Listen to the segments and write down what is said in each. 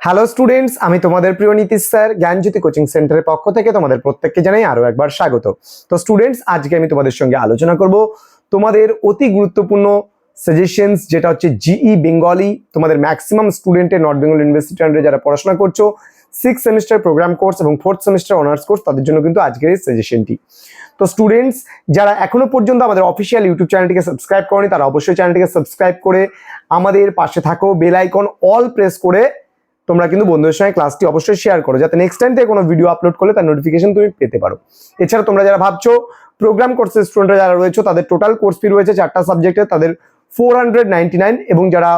Hello students আমি তোমাদের প্রিয় নীতিশ স্যার, জ্ঞানজ্যোতি কোচিং সেন্টারের পক্ষ থেকে তোমাদের প্রত্যেককে জানাই আরও একবার স্বাগত। তো স্টুডেন্টস আজকে আমি তোমাদের সঙ্গে আলোচনা করব তোমাদের অতি গুরুত্বপূর্ণ সাজেশনস যেটা হচ্ছে জিই বেঙ্গলি তোমাদের ম্যাক্সিমাম স্টুডেন্টের নর্থ বেঙ্গল ইউনিভার্সিটি আন্ডারে যারা পড়াশোনা করছ সিক্স সেমিস্টার প্রোগ্রাম কোর্স এবং ফোর্থ সেমিস্টার অনার্স কোর্স তাদের জন্য কিন্তু আজকের এই সাজেশনটি তো স্টুডেন্টস যারা এখনও পর্যন্ত আমাদের অফিসিয়াল ইউটিউব চ্যানেলটিকে সাবস্ক্রাইব করেনি, তারা অবশ্যই চ্যানেলটিকে সাবস্ক্রাইব করে আমাদের পাশে থাকো বেল আইকন অল প্রেস করে তোমরা কিন্তু বন্ধুদের সঙ্গে ক্লাসটি অবশ্যই শেয়ার করো, যাতে নেক্সট টাইম থেকে কোনো ভিডিও আপলোড করলে তার নোটিফিকেশন তুমি পেতে পারো। এছাড়া তোমরা যারা ভাবছ প্রোগ্রাম কোর্সের স্টুডেন্টরা যারা রয়েছে, তাদের টোটাল কোর্স ফি রয়েছে চারটা সাবজেক্টে তাদের ফোর হান্ড্রেড নাইন এবং যারা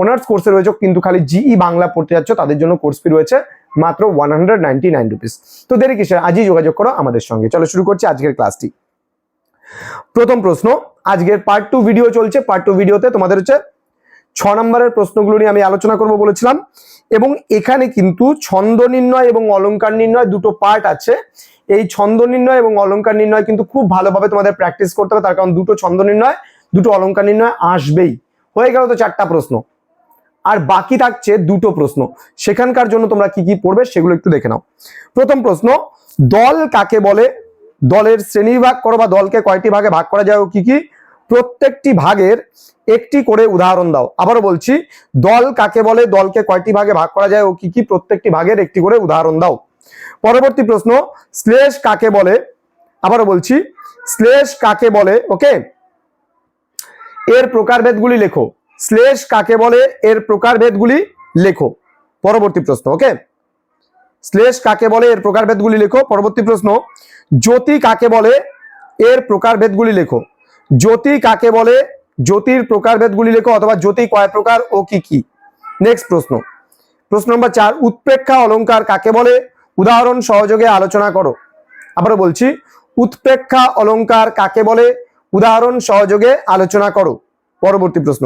অনার্স কোর্সে রয়েছে কিন্তু খালি জিই বাংলা পড়তে যাচ্ছ, তাদের জন্য কোর্স ফি রয়েছে মাত্র one hundred ninety nine rupees তো দেরি কিসের, আজই যোগাযোগ করো আমাদের সঙ্গে। চলো শুরু করছি আজকের ক্লাসটি প্রথম প্রশ্ন, আজকের পার্ট টু ভিডিও চলছে। পার্ট টু ভিডিওতে তোমাদের হচ্ছে ছ নম্বরের প্রশ্নগুলো নিয়ে আমি আলোচনা করব বলেছিলাম। এবং এখানে কিন্তু ছন্দ নির্ণয় এবং অলংকার নির্ণয় দুটো পার্ট আছে। এই ছন্দ নির্ণয় এবং অলংকার নির্ণয় কিন্তু খুব ভালোভাবে তোমাদের প্র্যাকটিস করতে হবে। তার কারণ দুটো ছন্দ নির্ণয়, দুটো অলঙ্কার নির্ণয় আসবেই। হয়ে গেল তো চারটা প্রশ্ন। আর বাকি থাকছে দুটো প্রশ্ন। সেখানকার জন্য তোমরা কি কি পড়বে সেগুলো একটু দেখে নাও। প্রথম প্রশ্ন, দল কাকে বলে? দলের শ্রেণীবিভাগ করো বা দলকে কয়টি ভাগে ভাগ করা যায় ও কি কি? প্রত্যেকটি ভাগের একটি করে উদাহরণ দাও। আবারও বলছি, দল কাকে বলে, দলকে কয়টি ভাগে ভাগ করা যায় ও কি কি প্রত্যেকটি ভাগের একটি করে উদাহরণ দাও। পরবর্তী প্রশ্ন, শ্লেষ কাকে বলে? আবারও বলছি, শ্লেষ কাকে বলে? ওকে? এর প্রকারভেদগুলি লেখো। শ্লেষ কাকে বলে, এর প্রকারভেদগুলি লেখো। পরবর্তী প্রশ্ন, ওকে? শ্লেষ কাকে বলে, এর প্রকারভেদগুলি লেখো। পরবর্তী প্রশ্ন, জ্যোতি কাকে বলে, এর প্রকারভেদগুলি লেখো। জ্যোতি কাকে বলে? জ্যোতির প্রকারভেদগুলি লেখো অথবা জ্যোতি কয় প্রকার ও কি কি? নেক্সট প্রশ্ন। প্রশ্ন নম্বর চার, উৎপ্রেক্ষা অলংকার কাকে বলে? উদাহরণ সহযোগে আলোচনা করো। আবারও বলছি, উৎপ্রেক্ষা অলংকার কাকে বলে? উদাহরণ সহযোগে আলোচনা করো। পরবর্তী প্রশ্ন,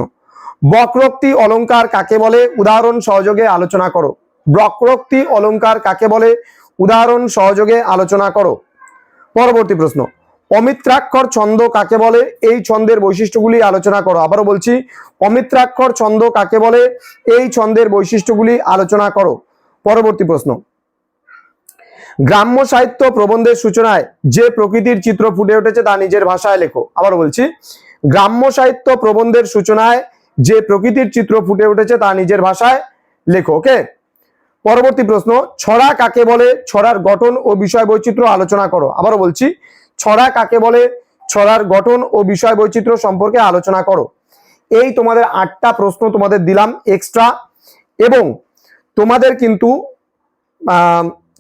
বক্রোক্তি অলঙ্কার কাকে বলে? উদাহরণ সহযোগে আলোচনা করো। বক্রোক্তি অলংকার কাকে বলে? উদাহরণ সহযোগে আলোচনা করো। পরবর্তী প্রশ্ন অমিত্রাক্ষর ছন্দ কাকে বলে? এই ছন্দের বৈশিষ্ট্যগুলি আলোচনা করো। আবারও বলছি অমিত্রাক্ষর ছন্দ কাকে বলে? এই ছন্দের বৈশিষ্ট্যগুলি আলোচনা করো। পরবর্তী প্রশ্ন। গ্রাম্য সাহিত্য প্রবন্ধের সূচনায় যে প্রকৃতির চিত্র ফুটে উঠেছে তা নিজের ভাষায় লেখো। আবারও বলছি, গ্রাম্য সাহিত্য প্রবন্ধের সূচনায় যে প্রকৃতির চিত্র ফুটে উঠেছে তা নিজের ভাষায় লেখো, ওকে? পরবর্তী প্রশ্ন, ছড়া কাকে বলে? ছড়ার গঠন ও বিষয় বৈচিত্র্য আলোচনা করো। আবারও বলছি ছড়া কাকে বলে? ছড়ার গঠন ও বিষয় বৈচিত্র্য সম্পর্কে আলোচনা করো। এই তোমাদের আটটা প্রশ্ন তোমাদের দিলাম এক্সট্রা এবং তোমাদের কিন্তু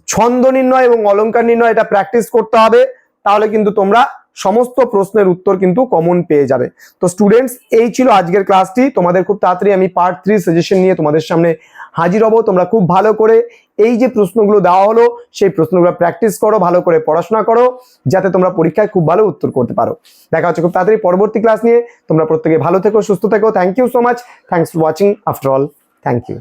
ছন্দ নির্ণয় এবং অলঙ্কার নির্ণয় এটা প্র্যাকটিস করতে হবে। তাহলে কিন্তু তোমরা সমস্ত প্রশ্নের উত্তর কিন্তু কমন পেয়ে যাবে। তো স্টুডেন্টস এই ছিল আজকের ক্লাসটি তোমাদের খুব তাড়াতাড়ি আমি পার্ট থ্রি সাজেশন নিয়ে তোমাদের সামনে হাজির হব। তোমরা খুব ভালো করে এই যে প্রশ্নগুলো দেওয়া হলো, সেই প্রশ্নগুলো প্র্যাকটিস করো, ভালো করে পড়াশোনা করো, যাতে তোমরা পরীক্ষায় খুব ভালো উত্তর করতে পারো। দেখা হচ্ছে খুব তাড়াতাড়ি পরবর্তী ক্লাস নিয়ে। তোমরা প্রত্যেকে ভালো থেকো, সুস্থ থেকো। Thank you so much thanks for watching after all thank you